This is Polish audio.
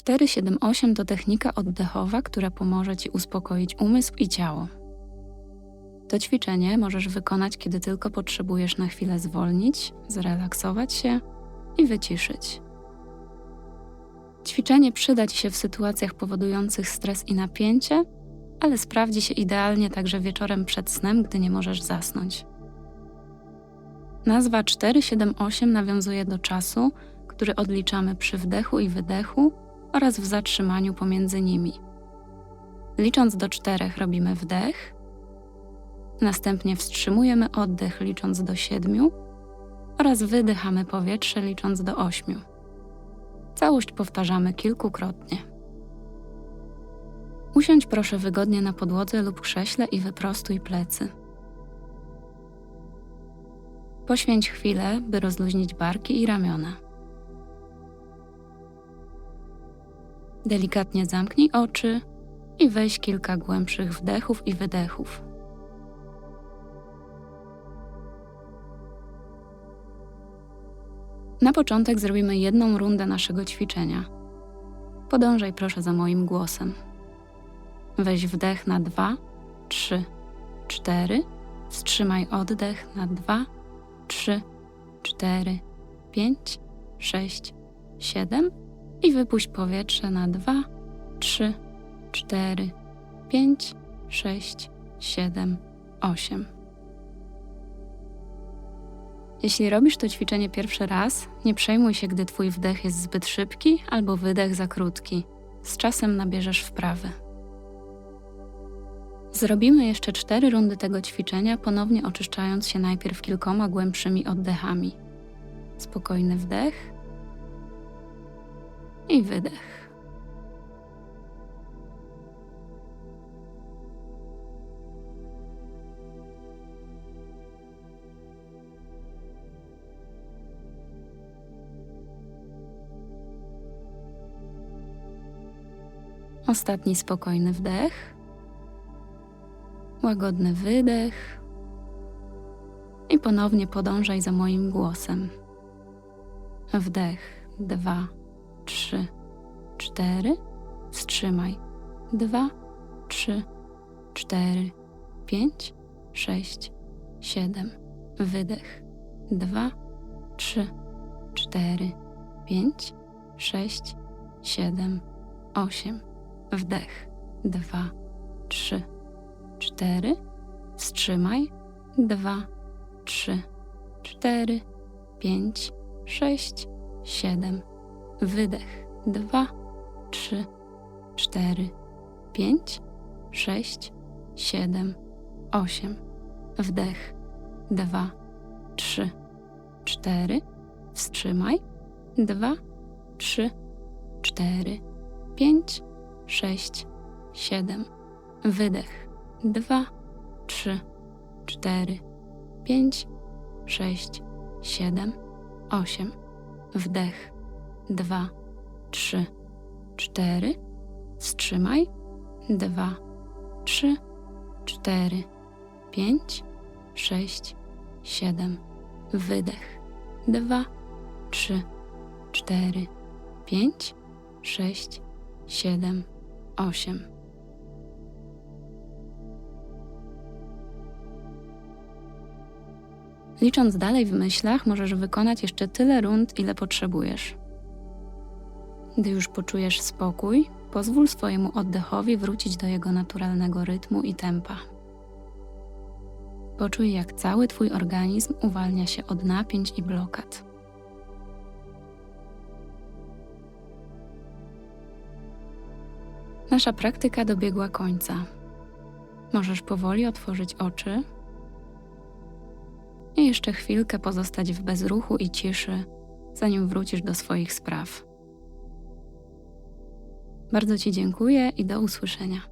478 to technika oddechowa, która pomoże Ci uspokoić umysł i ciało. To ćwiczenie możesz wykonać, kiedy tylko potrzebujesz na chwilę zwolnić, zrelaksować się i wyciszyć. Ćwiczenie przyda Ci się w sytuacjach powodujących stres i napięcie, ale sprawdzi się idealnie także wieczorem przed snem, gdy nie możesz zasnąć. Nazwa 478 nawiązuje do czasu, który odliczamy przy wdechu i wydechu oraz w zatrzymaniu pomiędzy nimi. Licząc do czterech robimy wdech, następnie wstrzymujemy oddech licząc do siedmiu oraz wydychamy powietrze licząc do ośmiu. Całość powtarzamy kilkukrotnie. Usiądź proszę wygodnie na podłodze lub krześle i wyprostuj plecy. Poświęć chwilę, by rozluźnić barki i ramiona. Delikatnie zamknij oczy i weź kilka głębszych wdechów i wydechów. Na początek zrobimy jedną rundę naszego ćwiczenia. Podążaj proszę za moim głosem. Weź wdech na 2, 3, 4, wstrzymaj oddech na 2, 3, 4, 5, 6, 7 i wypuść powietrze na 2, 3, 4, 5, 6, 7, 8. Jeśli robisz to ćwiczenie pierwszy raz, nie przejmuj się, gdy twój wdech jest zbyt szybki albo wydech za krótki. Z czasem nabierzesz wprawy. Zrobimy jeszcze cztery rundy tego ćwiczenia, ponownie oczyszczając się najpierw kilkoma głębszymi oddechami. Spokojny wdech i wydech. Ostatni spokojny wdech, łagodny wydech i ponownie podążaj za moim głosem. Wdech, dwa, trzy, cztery, wstrzymaj, dwa, trzy, cztery, pięć, sześć, siedem, wydech, dwa, trzy, cztery, pięć, sześć, siedem, osiem, wdech, dwa, trzy, cztery, wstrzymaj, dwa, trzy, cztery, pięć, sześć, siedem, wydech, dwa, trzy, cztery, pięć, sześć, siedem, osiem, wdech, dwa, trzy, cztery, wstrzymaj, dwa, trzy, cztery, pięć, sześć, siedem, wydech, dwa, trzy, cztery, pięć, sześć, siedem, osiem, wdech, dwa, trzy, cztery, wstrzymaj, dwa, trzy, cztery, pięć, sześć, siedem, wydech, dwa, trzy, cztery, pięć, sześć, siedem, osiem. Licząc dalej w myślach, możesz wykonać jeszcze tyle rund, ile potrzebujesz. Gdy już poczujesz spokój, pozwól swojemu oddechowi wrócić do jego naturalnego rytmu i tempa. Poczuj, jak cały Twój organizm uwalnia się od napięć i blokad. Nasza praktyka dobiegła końca. Możesz powoli otworzyć oczy i jeszcze chwilkę pozostać w bezruchu i ciszy, zanim wrócisz do swoich spraw. Bardzo Ci dziękuję i do usłyszenia.